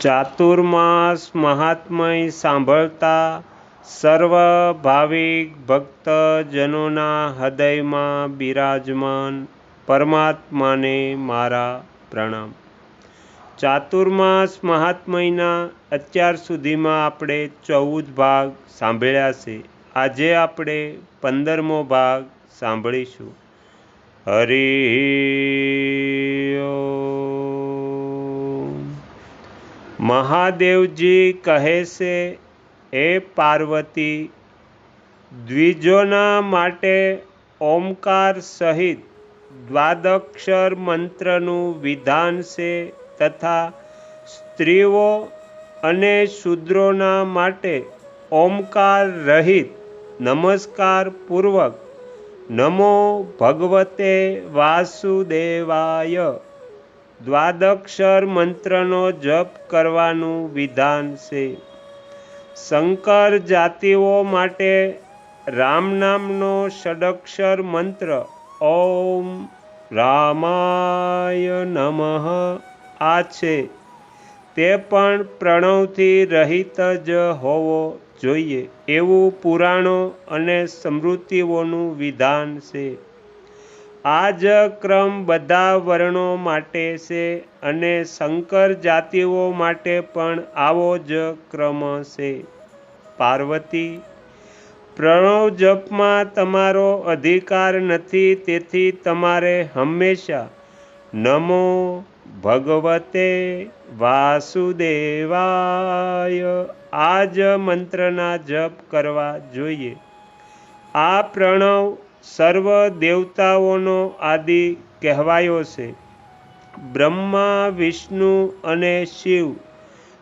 ચાતુર્માસ મહાત્મય સાંભળતા સર્વ ભાવિક ભક્તજનોના હૃદયમાં બિરાજમાન પરમાત્માને મારા પ્રણામ. ચાતુર્માસ મહાત્મયના અત્યાર સુધીમાં આપણે ચૌદ ભાગ સાંભળ્યા છે. આજે આપણે પંદરમો ભાગ સાંભળીશું. હરિ મહાદેવજી કહે છે એ પાર્વતી, દ્વિજોના માટે ઓમકાર સહિત દ્વાદક્ષર મંત્રનું વિધાન છે તથા સ્ત્રીઓ અને શૂદ્રોના માટે ઓમકાર રહિત નમસ્કાર પૂર્વક નમો ભગવતે વાસુદેવાય. દ્વાદક્ષર મંત્રનો જપ કરવાનું વિધાન છે. શંકર જાતિઓ માટે રામ નામનો ષડક્ષર મંત્ર ઓમ રામાય નમઃ આ છે. તે પણ પ્રણવથી રહિત જ હોવો જોઈએ. એવું પુરાણો અને સ્મૃતિઓનું વિધાન છે. આ જ ક્રમ બધા વર્ણો માટે છે અને શંકર જાતિઓ માટે પણ આવો જ ક્રમ છે. પાર્વતી, પ્રણવ જપમાં તમારો અધિકાર નથી, તેથી તમારે હંમેશા નમો ભગવતે વાસુદેવાય. આ જ મંત્રના જપ કરવા જોઈએ. આ પ્રણવ સર્વ દેવતાઓનો આદિ કહેવાયો છે. બ્રહ્મા, વિષ્ણુ અને શિવ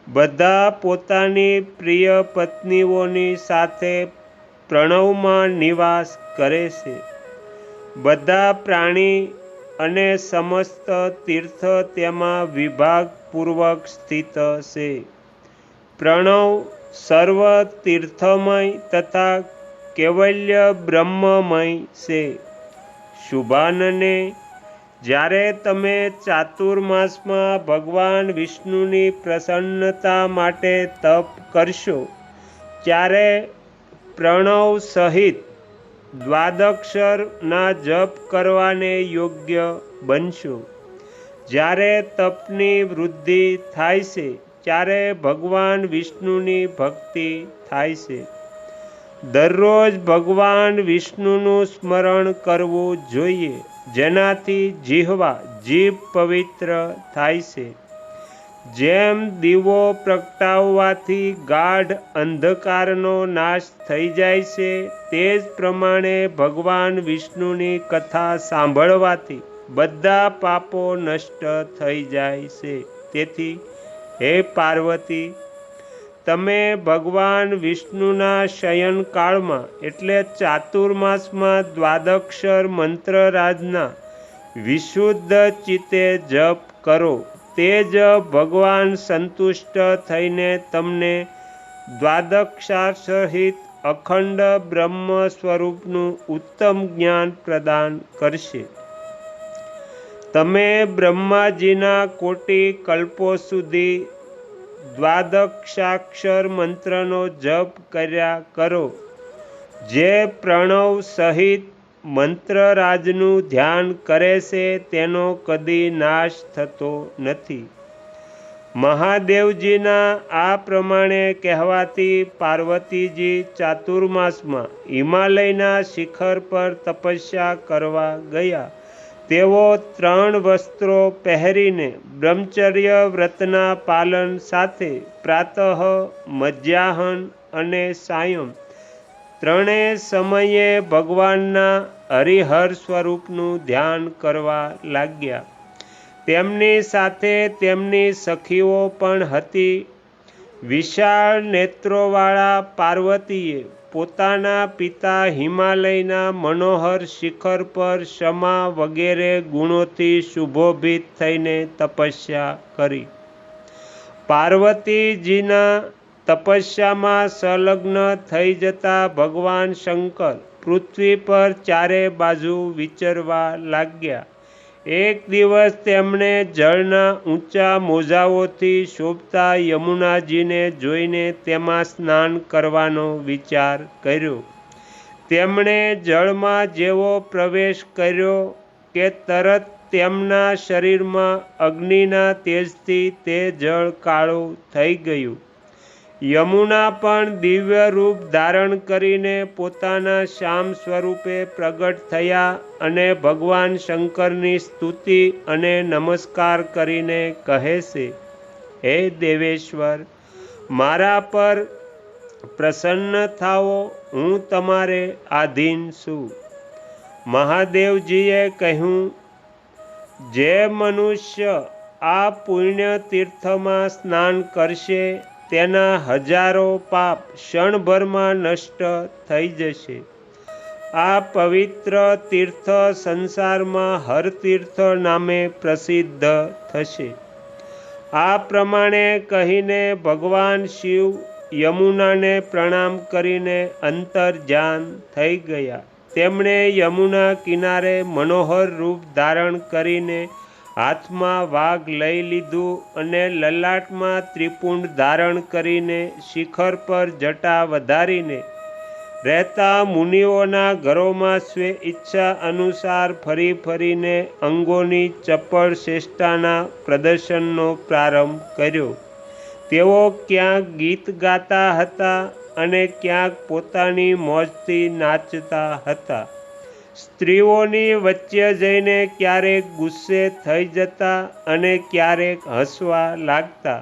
બધા પોતાની પ્રિય પત્નીઓની સાથે પ્રણવમાં નિવાસ કરે છે. બધા પ્રાણી અને સમસ્ત તીર્થ તેમાં વિભાગપૂર્વક સ્થિત છે. પ્રણવ સર્વ તીર્થમય તથા કેવલ્ય બ્રહ્મમય છે. શુભાનને જ્યારે તમે ચાતુર્માસમાં ભગવાન વિષ્ણુની પ્રસન્નતા માટે તપ કરશો, ત્યારે પ્રણવ સહિત દ્વાદક્ષરના જપ કરવાને યોગ્ય બનશો. જ્યારે તપની વૃદ્ધિ થાય છે, ત્યારે ભગવાન વિષ્ણુની ભક્તિ થાય છે. દરરોજ ભગવાન વિષ્ણુનું સ્મરણ કરવું જોઈએ. જેનાથી જીહવા જીભ પવિત્ર થાય છે. જેમ દીવો પ્રગટાવવાથી ગાઢ અંધકારનો નાશ થઈ જાય છે, તે જ પ્રમાણે ભગવાન વિષ્ણુની કથા સાંભળવાથી બધા પાપો નષ્ટ થઈ જાય છે. તેથી, હે પાર્વતી તમે ભગવાન વિષ્ણુના શયનકાળમાં એટલે ચાતુર્માસમાં દ્વાદક્ષર મંત્રરાજના વિશુદ્ધ ચિત્તે જપ કરો. તે જ ભગવાન સંતુષ્ટ થઈને તમને દ્વાદક્ષાર સહિત અખંડ બ્રહ્મ સ્વરૂપનું ઉત્તમ જ્ઞાન પ્રદાન કરશે. તમે બ્રહ્માજીના કોટી કલ્પો સુધી દ્વાદક્ષાક્ષર મંત્રનો જપ કર્યા કરો. જે પ્રણવ સહિત મંત્રરાજનું ધ્યાન કરે છે, તેનો કદી નાશ થતો નથી. મહાદેવજીના આ પ્રમાણે કહેવાથી પાર્વતીજી ચાતુર્માસમાં હિમાલયના શિખર પર તપસ્યા કરવા ગયા. તેઓ ત્રણ વસ્ત્રો પહેરીને બ્રહ્મચર્ય વ્રતના પાલન સાથે પ્રાતઃ, મધ્યાહન અને સાયમ ત્રણેય સમયે ભગવાનના હરિહર સ્વરૂપનું ધ્યાન કરવા લાગ્યા. તેમની સાથે તેમની સખીઓ પણ હતી. વિશાળ નેત્રોવાળા પાર્વતીએ પોતાના પિતા હિમાલયના મનોહર શિખર પર ક્ષમા વગેરે ગુણોથી શુભોભિત થઈને તપસ્યા કરી. પાર્વતીજીના તપસ્યામાં સંલગ્ન થઈ જતા ભગવાન શંકર પૃથ્વી પર ચારે બાજુ વિચરવા લાગ્યા. એક દિવસ તેમણે જળના ઊંચા મોજાઓથી શોભતા યમુનાજીને જોઈને તેમાં સ્નાન કરવાનો વિચાર કર્યો. તેમણે જળમાં જેવો પ્રવેશ કર્યો કે તરત તેમના શરીરમાં અગ્નિના તેજથી તે જળ કાળું થઈ ગયું. યમુના પણ દિવ્ય રૂપ ધારણ કરીને પોતાના શ્યામ સ્વરૂપે પ્રગટ થયા અને ભગવાન શંકરની સ્તુતિ અને નમસ્કાર કરીને કહે છે, હે દેવેશ્વર, મારા પર પ્રસન્ન થાઓ, હું તમારે આધીન છું. મહાદેવજીએ કહ્યું, જે મનુષ્ય આ પુણ્ય તીર્થમાં સ્નાન કરશે તેના હજારો પાપ ક્ષણભરમાં નષ્ટ થઈ જશે. આ પવિત્ર તીર્થ સંસારમાં હર તીર્થ નામે પ્રસિદ્ધ થશે. આ પ્રમાણે કહીને ભગવાન શિવ યમુનાને પ્રણામ કરીને અંતર ધ્યાન થઈ ગયા. તેમણે યમુના કિનારે મનોહર રૂપ ધારણ કરીને હાથમાં વાઘ લઈ લીધું અને લલાટમાં ત્રિપુંડ ધારણ કરીને શિખર પર જટા વધારીને રહેતા મુનિઓના ઘરોમાં સ્વે ઈચ્છા અનુસાર ફરી ફરીને અંગોની ચપળ શ્રેષ્ઠાના પ્રદર્શનનો પ્રારંભ કર્યો. તેઓ ક્યાંક ગીત ગાતા હતા અને ક્યાંક પોતાની મોજથી નાચતા હતા. સ્ત્રીઓની વચ્ચે જઈને ક્યારેક ગુસ્સે થઈ જતા અને ક્યારેક હસવા લાગતા.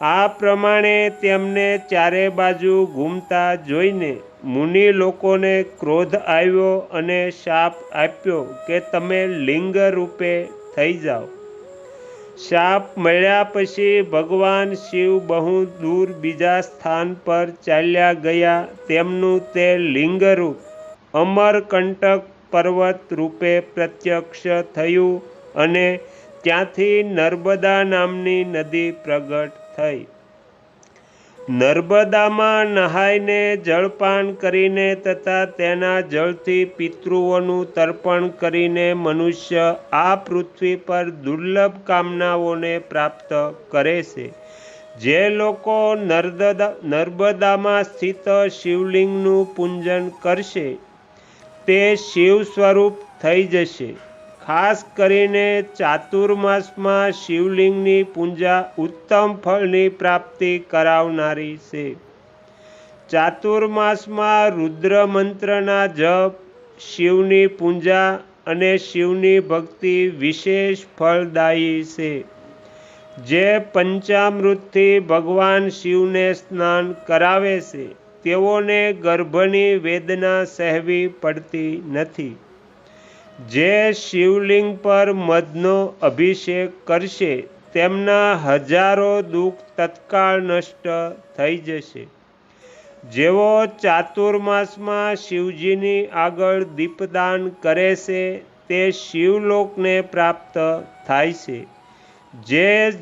આ પ્રમાણે તેમને ચારે બાજુ ઘૂમતા જોઈને મુનિ લોકોને ક્રોધ આવ્યો અને શાપ આપ્યો કે તમે લિંગ રૂપે થઈ જાઓ. શાપ મળ્યા પછી ભગવાન શિવ બહુ દૂર બીજા સ્થાન પર ચાલ્યા ગયા. તેમનું તે લિંગરૂપ અમરકંટક પર્વત રૂપે પ્રત્યક્ષ થયું અને ત્યાંથી નર્મદા નામની નદી પ્રગટ થઈ. નર્મદામાં નહાઈને જળપાન કરીને તથા તેના જળથી પિતૃઓનું તર્પણ કરીને મનુષ્ય આ પૃથ્વી પર દુર્લભ કામનાઓને પ્રાપ્ત કરે છે. જે લોકો નર્મદા, નર્મદામાં સ્થિત શિવલિંગનું પૂજન કરશે તે શિવ સ્વરૂપ થઈ જશે. ખાસ કરીને ચાતુર્માસમાં શિવલિંગની પૂજા ઉત્તમ ફળની પ્રાપ્તિ કરાવનારી છે. ચાતુર્માસમાં રુદ્ર મંત્રના જપ, શિવની પૂજા અને શિવની ભક્તિ વિશેષ ફળદાયી છે. જે પંચામૃતથી ભગવાન શિવને સ્નાન કરાવે છે. તેઓને ગર્ભની વેદના સહેવી પડતી નથી. જે શિવલિંગ પર મધનો અભિષેક કરશે, તેમના હજારો દુઃખ તત્કાળ નષ્ટ થઈ જશે. જેઓ ચાતુર્માસમાં શિવજીની આગળ દીપદાન કરે છે, તે શિવલોકને પ્રાપ્ત થાય છે. જે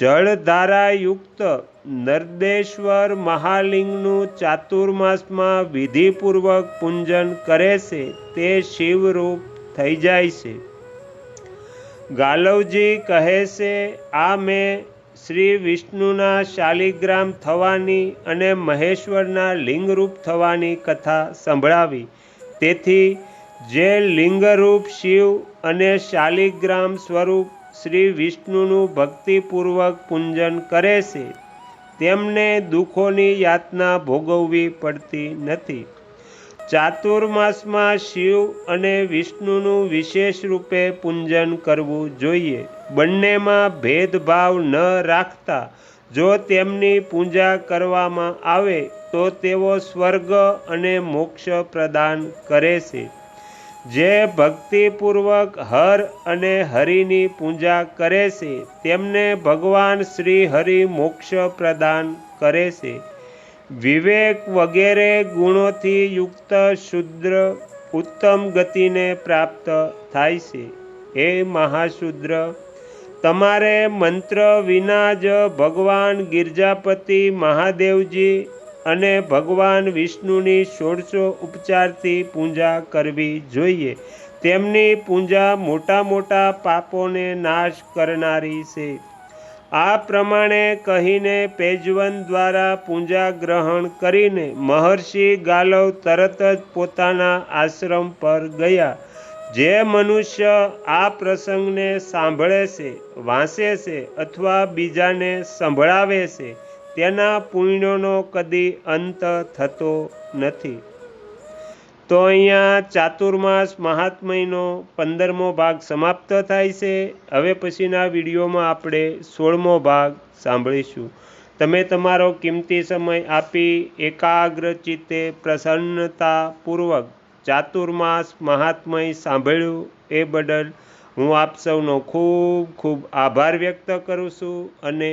જળધારાયુક્ત નર્દેશ્વર મહાલિંગનું ચાતુર્માસમાં વિધિપૂર્વક પૂજન કરે છે, તે શિવરૂપ થઈ જાય છે. ગાલવજી કહે છે, આ મેં શ્રી વિષ્ણુના શાલિગ્રામ થવાની અને મહેશ્વરના લિંગરૂપ થવાની કથા સંભળાવી. તેથી જે લિંગરૂપ શિવ અને શાલિગ્રામ સ્વરૂપ શ્રી વિષ્ણુનું ભક્તિપૂર્વક પૂજન કરે છે. તેમને દુઃખોની યાતના ભોગવવી પડતી નથી. ચાતુર્માસમાં શિવ અને વિષ્ણુનું વિશેષ રૂપે પૂજન કરવું જોઈએ. બંનેમાં ભેદભાવ ન રાખતા જો તેમની પૂજા કરવામાં આવે તો તેઓ સ્વર્ગ અને મોક્ષ પ્રદાન કરે છે. જે ભક્તિપૂર્વક હર અને હરિની પૂજા કરે છે, તેમને ભગવાન શ્રી હરિ મોક્ષ પ્રદાન કરે છે. વિવેક વગેરે ગુણોથી યુક્ત શુદ્ર ઉત્તમ ગતિને પ્રાપ્ત થાય છે. હે મહાશુદ્ર, તમારે મંત્ર વિના જ ભગવાન ગિરજાપતિ મહાદેવજી અને ભગવાન વિષ્ણુની સોળસો ઉપચારથી પૂજા કરવી જોઈએ. તેમની પૂજા મોટા મોટા પાપોને નાશ કરનારી છે. આ પ્રમાણે કહીને પેજવન દ્વારા પૂજા ગ્રહણ કરીને મહર્ષિ ગાલવ તરત જ પોતાના આશ્રમ પર ગયા, જે મનુષ્ય આ પ્રસંગને સાંભળે છે વાંચે છે અથવા બીજાને સંભળાવે છે. તેના પુણ્યોનો કદી અંત થતો નથી. તો અહીંયા ચાતુર્માસ મહાત્મયનો પંદરમો ભાગ સમાપ્ત થાય છે. હવે પછીના વિડીયોમાં આપણે સોળમો ભાગ સાંભળીશું. તમે તમારો કિંમતી સમય આપી એકાગ્ર ચિત્તે પ્રસન્નતાપૂર્વક ચાતુર્માસ મહાત્મય સાંભળ્યું એ બદલ હું આપ સૌનો ખૂબ ખૂબ આભાર વ્યક્ત કરું છું અને